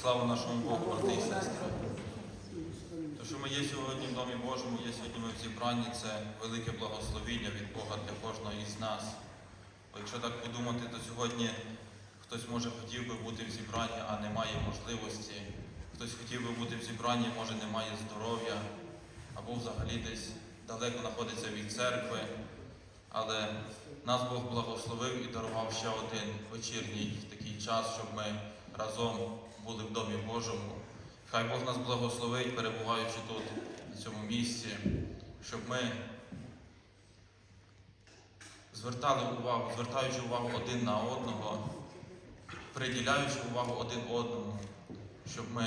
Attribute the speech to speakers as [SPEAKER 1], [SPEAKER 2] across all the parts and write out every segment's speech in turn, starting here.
[SPEAKER 1] Слава нашому Богу, брати і сестри. Те, що ми є сьогодні в Домі Божому, є сьогодні ми в зібранні, це велике благословіння від Бога для кожного із нас. Бо якщо так подумати, то сьогодні хтось може хотів би бути в зібранні, а не має можливості. Хтось хотів би бути в зібранні, може не має здоров'я, або взагалі десь далеко знаходиться від церкви. Але нас Бог благословив і дарував ще один вечірній такий час, щоб ми разом були в Домі Божому. Хай Бог нас благословить, перебуваючи тут, на цьому місці, щоб ми звертали увагу, звертаючи увагу один на одного, приділяючи увагу один одному, щоб ми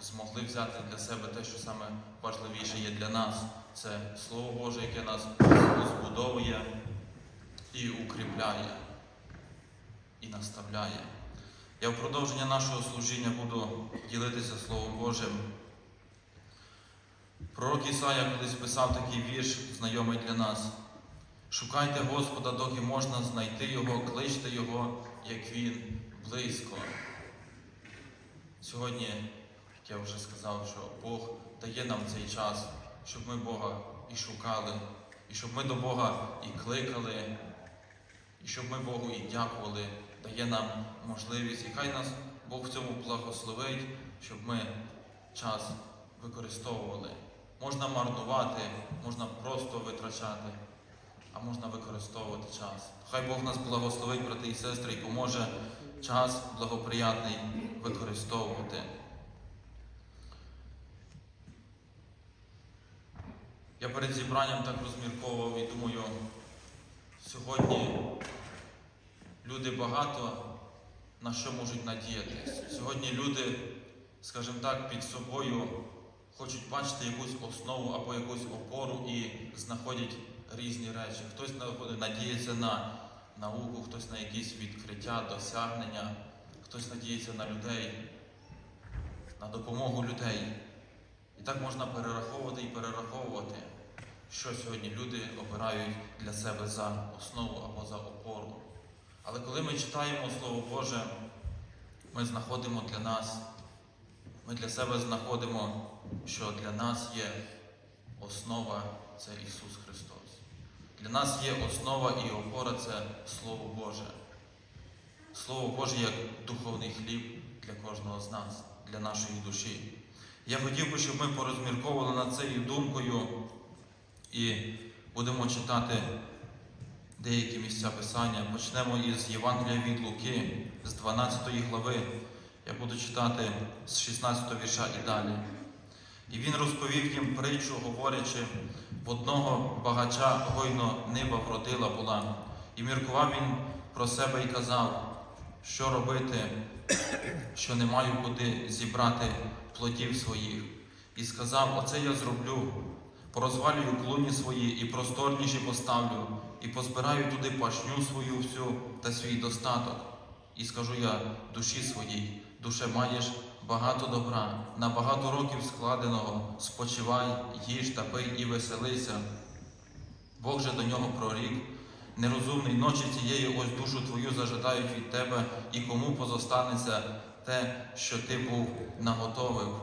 [SPEAKER 1] змогли взяти для себе те, що саме важливіше є для нас. Це Слово Боже, яке нас збудовує і укріпляє, і наставляє. Я в продовження нашого служіння буду ділитися Словом Божим. Пророк Ісая колись писав такий вірш, знайомий для нас. Шукайте Господа, доки можна знайти Його, кличте Його, як Він близько. Сьогодні, як я вже сказав, що Бог дає нам цей час, щоб ми Бога і шукали, і щоб ми до Бога і кликали, і щоб ми Богу і дякували, дає нам можливість. І хай нас Бог в цьому благословить, щоб ми час використовували. Можна марнувати, можна просто витрачати, а можна використовувати час. Хай Бог нас благословить, брати і сестри, і поможе час благоприятний використовувати. Я перед зібранням так розмірковував і думаю, сьогодні люди багато на що можуть надіятись. Сьогодні люди, скажімо так, під собою хочуть бачити якусь основу або якусь опору і знаходять різні речі. Хтось надіється на науку, хтось на якісь відкриття, досягнення, хтось надіється на людей, на допомогу людей. І так можна перераховувати і перераховувати, що сьогодні люди обирають для себе за основу або за опору. Але коли ми читаємо Слово Боже, ми знаходимо для нас, ми для себе знаходимо, що для нас є основа це Ісус Христос. Для нас є основа і опора це Слово Боже. Слово Боже як духовний хліб для кожного з нас, для нашої душі. Я хотів би, щоб ми порозмірковували над цією думкою і будемо читати деякі місця Писання. Почнемо із Євангелія від Луки, з 12 глави. Я буду читати з 16 вірша і далі. І він розповів їм притчу, говорячи, в одного багача гойно нива вродила була, і міркував він про себе і казав, що робити, що не маю куди зібрати плодів своїх. І сказав: Оце я зроблю, порозвалюю клуні свої і просторніші поставлю, і позбираю туди пашню свою всю та свій достаток. І скажу я душі своїй, душе маєш багато добра, на багато років складеного, спочивай, їж та пий і веселися. Бог же до нього прорік, нерозумний ночі цієї ось душу твою зажадають від тебе, і кому позостанеться те, що ти був наготовив.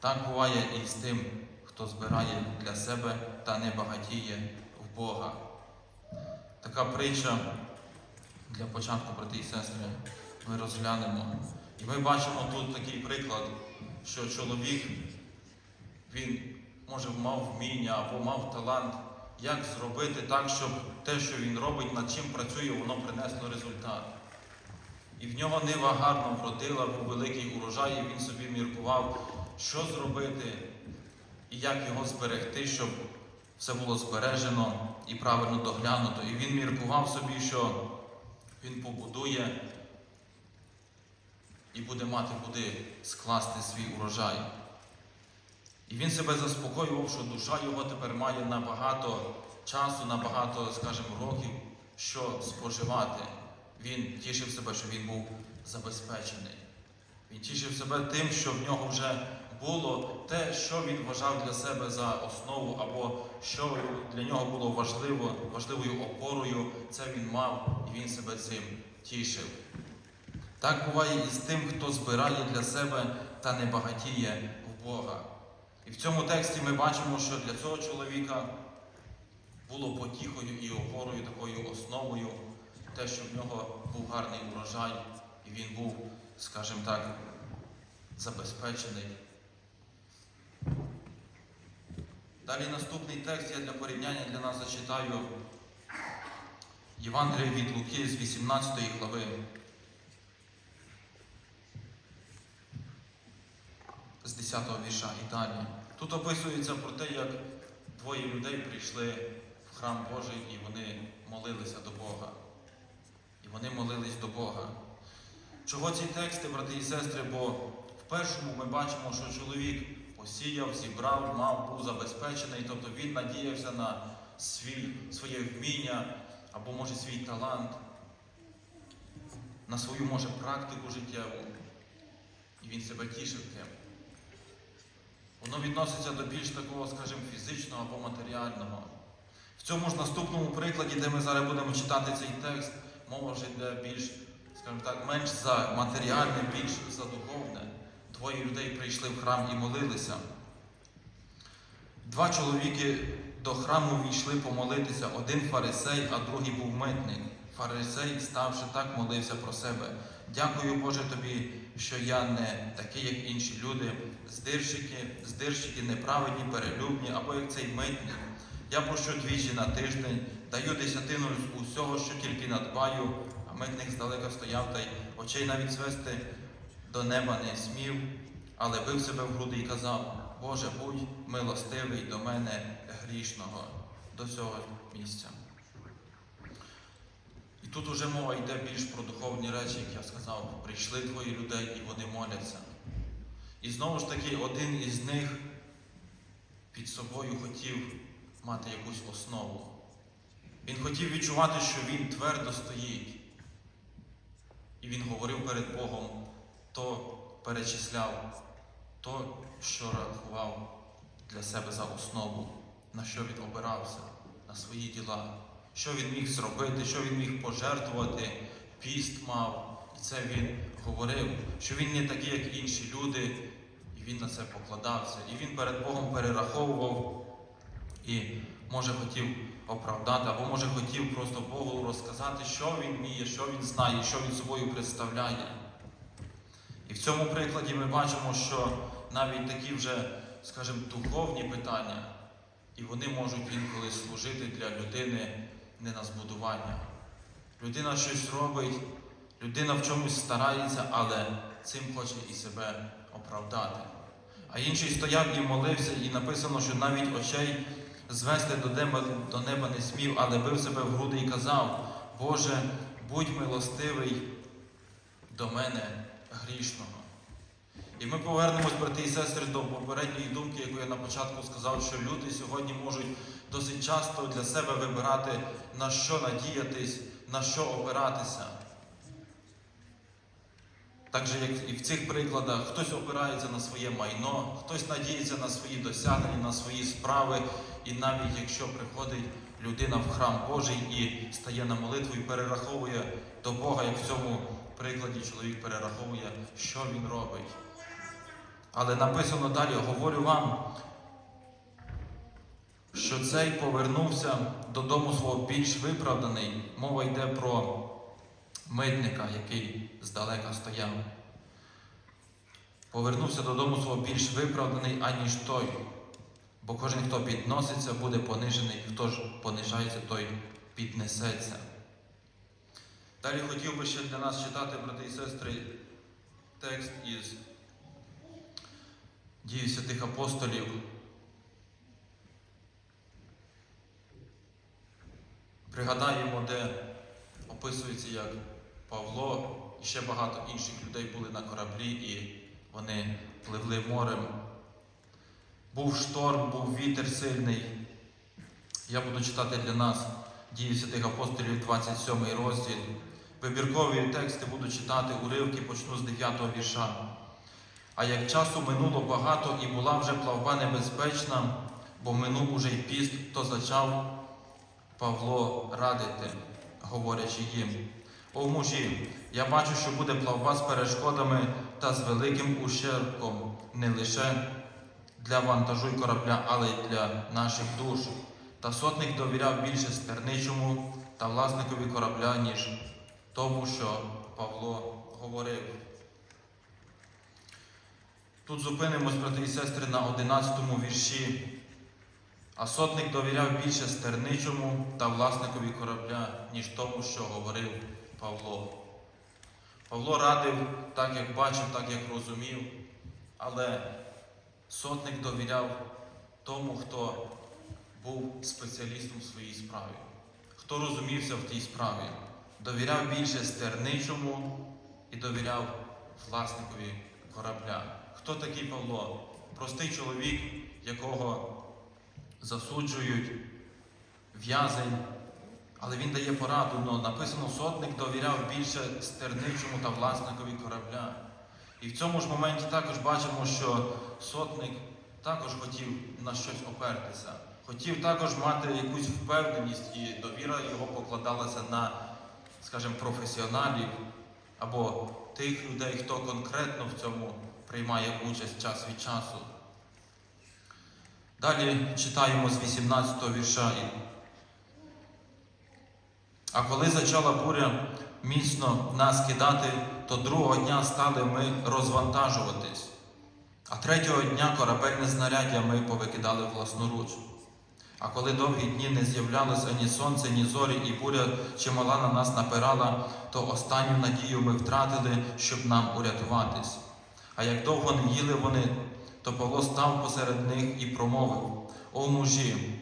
[SPEAKER 1] Так буває і з тим, хто збирає для себе та не багатіє в Бога. Така притча для початку, брати і сестри, ми розглянемо. І ми бачимо тут такий приклад, що чоловік, він може мав вміння або мав талант, як зробити так, щоб те, що він робить, над чим працює, воно принесло результат. І в нього нива гарно вродила, був великий урожай, і він собі міркував, що зробити і як його зберегти, щоб все було збережено і правильно доглянуто. І він міркував собі, що він побудує і буде мати куди скласти свій урожай. І він себе заспокоював, що душа його тепер має набагато часу, набагато, скажімо, років, що споживати. Він тішив себе, що він був забезпечений. Він тішив себе тим, що в нього вже було те, що він вважав для себе за основу, або що для нього було важливо, важливою опорою, це він мав, і він себе цим тішив. Так буває і з тим, хто збирає для себе та не багатіє в Бога. І в цьому тексті ми бачимо, що для цього чоловіка було потіхою і опорою, такою основою, те, що в нього був гарний урожай, і він був, скажімо так, забезпечений. Далі наступний текст я для порівняння для нас зачитаю Євангеліє від Луки з 18 глави. З 10 вірша і далі. Тут описується про те, як двоє людей прийшли в храм Божий і вони молилися до Бога. І вони молились до Бога. Чого ці тексти, брати і сестри? Бо в першому ми бачимо, що чоловік посіяв, зібрав, мав, був забезпечений, тобто він надіявся на свій, своє вміння або, може, свій талант, на свою, може, практику життєву. І він себе тішив тим. Воно відноситься до більш такого, скажімо, фізичного або матеріального. В цьому ж наступному прикладі, де ми зараз будемо читати цей текст, мова вже йде більш, скажімо так, менш за матеріальне, більш за духовне. Двоє людей прийшли в храм і молилися. Два чоловіки до храму війшли помолитися, один фарисей, а другий був митник. Фарисей, ставши так, молився про себе. Дякую, Боже, тобі, що я не такий, як інші люди, здирщики, здирщики неправедні, перелюбні, або як цей митник. Я пощу двічі на тиждень, даю десятину з усього, що тільки надбаю, а митник здалека стояв та й очей навіть звести до неба не смів, але бив себе в груди і казав: Боже, будь милостивий до мене грішного, до цього місця. І тут уже мова йде більш про духовні речі, як я сказав, прийшли двоє людей і вони моляться. І знову ж таки, один із них під собою хотів мати якусь основу. Він хотів відчувати, що він твердо стоїть. І він говорив перед Богом, то перечисляв, то, що рахував для себе за основу, на що він обирався, на свої діла, що він міг зробити, що він міг пожертвувати, піст мав. І це він говорив, що він не такий, як інші люди, і він на це покладався. І він перед Богом перераховував і, може, хотів оправдати, або може хотів просто Богу розказати, що він вміє, що він знає, що він собою представляє. І в цьому прикладі ми бачимо, що навіть такі вже, скажімо, духовні питання, і вони можуть інколи служити для людини не на збудування. Людина щось робить, людина в чомусь старається, але цим хоче і себе оправдати. А інший стояв і молився, і написано, що навіть очей звести до неба, до неба не смів, але бив себе в груди і казав: Боже, будь милостивий до мене грішного. І ми повернемось, брати і сестри, до попередньої думки, яку я на початку сказав, що люди сьогодні можуть досить часто для себе вибирати, на що надіятись, на що опиратися. Так же, як і в цих прикладах, хтось опирається на своє майно, хтось надіється на свої досягнення, на свої справи, і навіть якщо приходить людина в храм Божий і стає на молитву і перераховує до Бога, як в цьому прикладі чоловік перераховує, що він робить. Але написано далі, говорю вам, що цей повернувся додому свого більш виправданий. Мова йде про митника, який здалека стояв. Повернувся додому свого більш виправданий, аніж той. Бо кожен, хто підноситься, буде понижений, хто ж понижається, той піднесеться. Далі хотів би ще для нас читати, брати і сестри, текст із дії святих апостолів. Пригадаємо, де описується, як Павло і ще багато інших людей були на кораблі, і вони пливли морем. Був шторм, був вітер сильний. Я буду читати для нас дії святих апостолів, 27 розділ. Вибіркові тексти буду читати уривки, почну з 9 вірша. А як часу минуло багато і була вже плавба небезпечна, бо минув уже й піст, то зачав Павло радити, говорячи їм. О мужі, я бачу, що буде плавба з перешкодами та з великим ущербком не лише для вантажу й корабля, але й для наших душ. Та сотник довіряв більше стерничому та власникові корабля, ніж тому, що Павло говорив. Тут зупинимось, брати і сестри, на 11 вірші. А сотник довіряв більше стерничому та власникові корабля, ніж тому, що говорив Павло. Павло радив так, як бачив, так, як розумів, але сотник довіряв тому, хто був спеціалістом в своїй справі, хто розумівся в тій справі, довіряв більше стерничому і довіряв власникові корабля. Хто такий Павло? Простий чоловік, якого засуджують, в'язень, але він дає пораду. Но написано, сотник довіряв більше стерничому та власникові корабля. І в цьому ж моменті також бачимо, що сотник також хотів на щось опертися, хотів також мати якусь впевненість, і довіра його покладалася на, скажімо, професіоналів або тих людей, хто конкретно в цьому приймає участь час від часу. Далі читаємо з 18 го вірша. А коли зачала буря міцно нас кидати, то другого дня стали ми розвантажуватись. А третього дня корабельне знаряддя ми повикидали власноруч. А коли довгі дні не з'являлось ані сонце, ні зорі, і буря чимала на нас напирала, то останню надію ми втратили, щоб нам урятуватись. А як довго не їли вони, то Павло став посеред них і промовив: О мужі,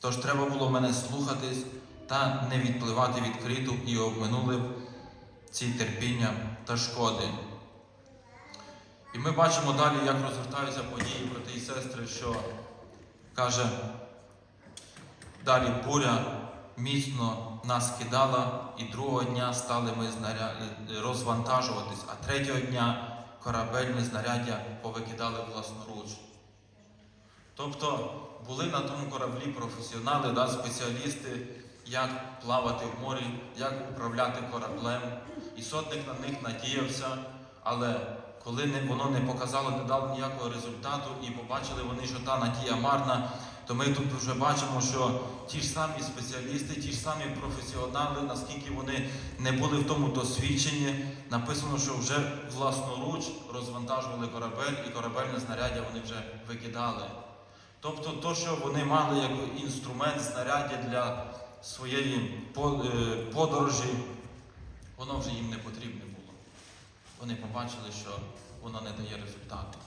[SPEAKER 1] тож треба було мене слухатись та не відпливати відкриту і обминули б ці терпіння та шкоди. І ми бачимо далі, як розгортаються події, брати і сестри, що каже, далі буря міцно нас кидала, і другого дня стали ми розвантажуватись, а третього дня корабельне знаряддя повикидали власноруч. Тобто були на тому кораблі професіонали, да, спеціалісти, як плавати в морі, як управляти кораблем. І сотник на них надіявся, але коли воно не показало, не дало ніякого результату, і побачили вони, що та надія марна, то ми тут вже бачимо, що ті ж самі спеціалісти, ті ж самі професіонали, наскільки вони не були в тому досвідчені, написано, що вже власноруч розвантажували корабель, і корабельне знаряддя вони вже викидали. Тобто, то, що вони мали як інструмент, знаряддя для своєї е, подорожі, воно вже їм не потрібне було. Вони побачили, що воно не дає результату.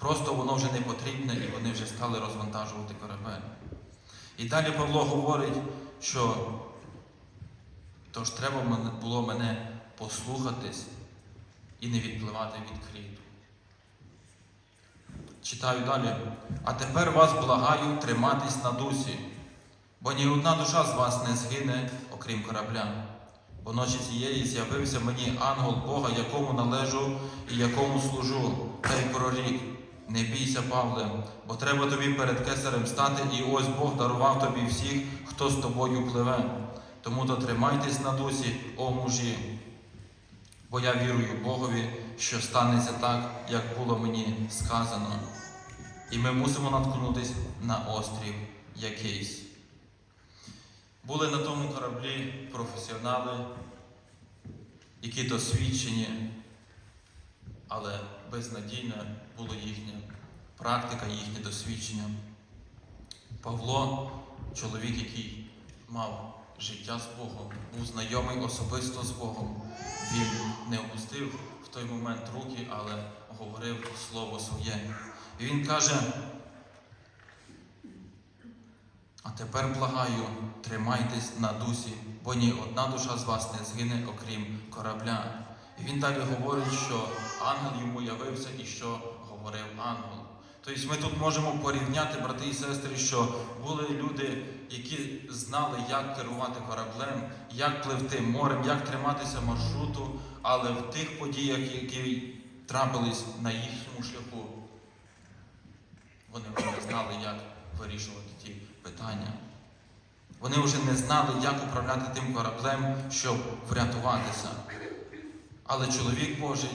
[SPEAKER 1] Просто воно вже не потрібне і вони вже стали розвантажувати корабель. І далі Павло говорить, що тож треба було мене послухатись і не відпливати від криту. Читаю далі. А тепер вас благаю триматись на дусі, бо ні одна душа з вас не згине, окрім корабля. Бо ночі цієї з'явився мені ангел Бога, якому належу і якому служу, та й прорік. Не бійся, Павле, бо треба тобі перед кесарем стати, і ось Бог дарував тобі всіх, хто з тобою пливе. Тому то на дусі, о мужі. Бо я вірую Богові, що станеться так, як було мені сказано. І ми мусимо наткнутися на острів якийсь. Були на тому кораблі професіонали, які досвідчені, але безнадійна була їхня практика, їхнє досвідчення. Павло, чоловік, який мав життя з Богом, був знайомий особисто з Богом. Він не опустив в той момент руки, але говорив слово своє. І він каже, а тепер благаю, тримайтесь на дусі, бо ні одна душа з вас не згине, окрім корабля. І він далі говорить, що ангел йому явився і що говорив ангел. Тобто ми тут можемо порівняти, брати і сестри, що були люди, які знали, як керувати кораблем, як пливти морем, як триматися маршруту, але в тих подіях, які трапились на їхньому шляху, вони вже не знали, як вирішувати ті питання. Вони вже не знали, як управляти тим кораблем, щоб врятуватися. Але чоловік Божий,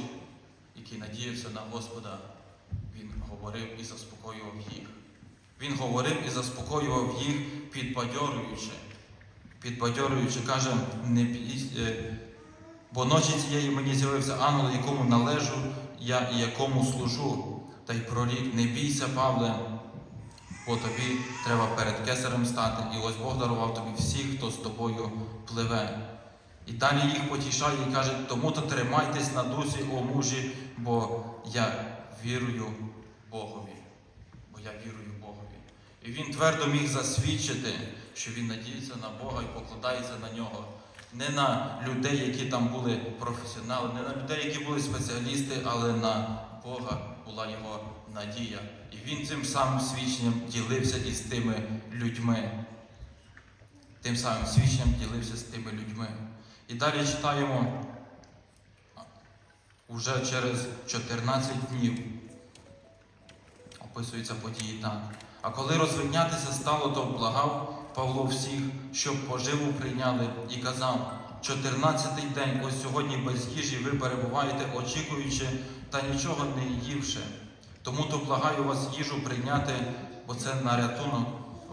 [SPEAKER 1] який надіявся на Господа, говорив і заспокоював їх. Він говорив і заспокоював їх, підбадьорюючи. Підбадьорюючи, каже, не е, бо ночі цієї мені з'явився ангел, якому належу я і якому служу. Та й прорік, не бійся, Павле, бо тобі треба перед кесарем стати, і ось Бог дарував тобі всіх, хто з тобою пливе. І далі їх потішає і каже, тому то тримайтесь на дусі, о мужі, бо я вірую Богові. Бо я вірую Богові. І він твердо міг засвідчити, що він надіється на Бога і покладається на нього. Не на людей, які там були професіонали, не на людей, які були спеціалісти, але на Бога була його надія. І він цим самим свідченням ділився із тими людьми. Тим самим свідченням ділився з тими людьми. І далі читаємо уже через 14 днів. Описуються події так. А коли розвиднятися стало, то благав Павло всіх, щоб поживу прийняли, і казав: 14-й день, ось сьогодні без їжі ви перебуваєте, очікуючи та нічого не ївши. Тому то благаю вас їжу прийняти, бо це на рятунок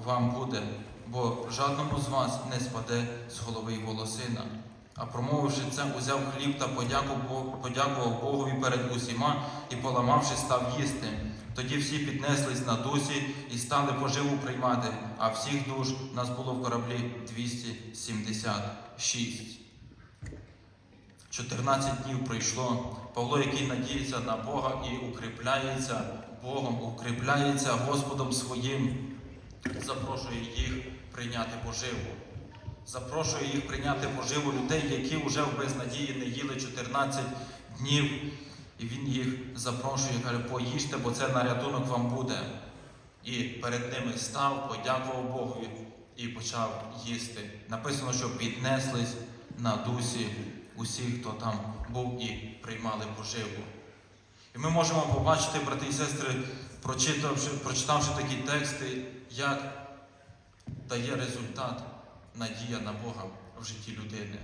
[SPEAKER 1] вам буде, бо жадному з вас не спаде з голови волосина. А промовивши це, узяв хліб та подякував, Богові перед усіма і, поламавши, став їсти. Тоді всі піднеслись на дусі і стали поживу приймати, а всіх душ нас було в кораблі 276. 14 днів пройшло. Павло, який надіється на Бога і укріпляється Богом, укріпляється Господом своїм, запрошує їх прийняти поживу. Запрошує їх прийняти поживу людей, які вже в безнадії не їли 14 днів. І він їх запрошує, каже, поїжте, бо це на рятунок вам буде. І перед ними став, подякував Богові і почав їсти. Написано, що піднеслись на дусі усі, хто там був і приймали поживу. І ми можемо побачити, брати і сестри, прочитавши, прочитавши такі тексти, як дає результат надія на Бога в житті людини.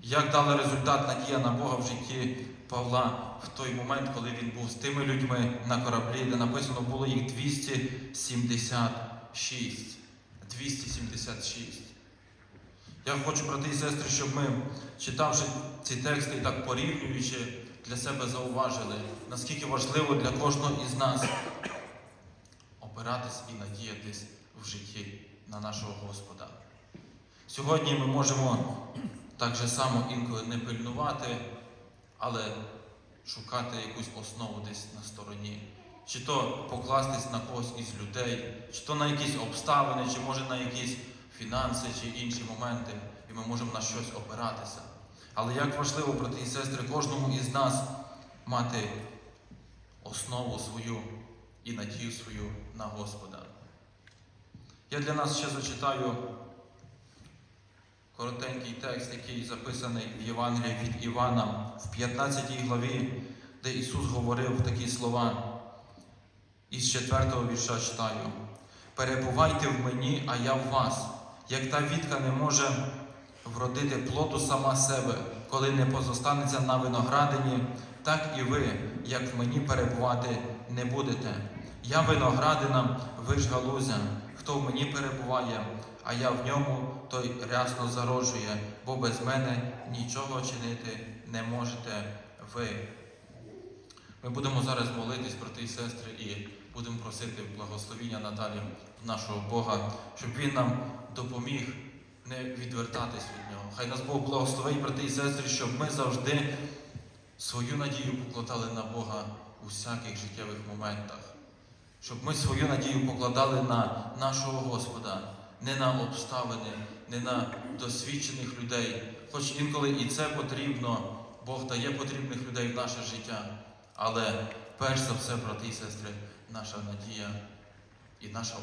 [SPEAKER 1] Як дала результат надія на Бога в житті Павла в той момент, коли він був з тими людьми на кораблі, де написано було їх 276. 276. Я хочу, брати і сестри, щоб ми, читавши ці тексти і так порівнюючи, для себе зауважили, наскільки важливо для кожного із нас опиратись і надіятись в житті на нашого Господа. Сьогодні ми можемо так же само інколи не пильнувати, але шукати якусь основу десь на стороні. Чи то покластись на когось із людей, чи то на якісь обставини, чи може на якісь фінанси чи інші моменти, і ми можемо на щось опиратися. Але як важливо, брати і сестри, кожному із нас мати основу свою і надію свою на Господа. Я для нас ще зачитаю коротенький текст, який записаний в Євангелії від Івана в 15 главі, де Ісус говорив такі слова. Із 4 вірша читаю: Перебувайте в мені, а я в вас, як та вітка не може вродити плоду сама себе, коли не позостанеться на виноградині, так і ви, як в мені перебувати не будете. Я виноградина, ви ж галузя, хто в мені перебуває, а я в ньому, той рясно зароджує, бо без мене нічого чинити не можете ви. Ми будемо зараз молитись, брати і сестри, і будемо просити благословіння надалі нашого Бога, щоб Він нам допоміг не відвертатись від нього. Хай нас Бог благословить, брати і сестри, щоб ми завжди свою надію покладали на Бога у всяких життєвих моментах. Щоб ми свою надію покладали на нашого Господа, не на обставини, не на досвідчених людей. Хоч інколи і це потрібно, Бог дає потрібних людей в наше життя. Але перш за все, брати і сестри, наша надія і наша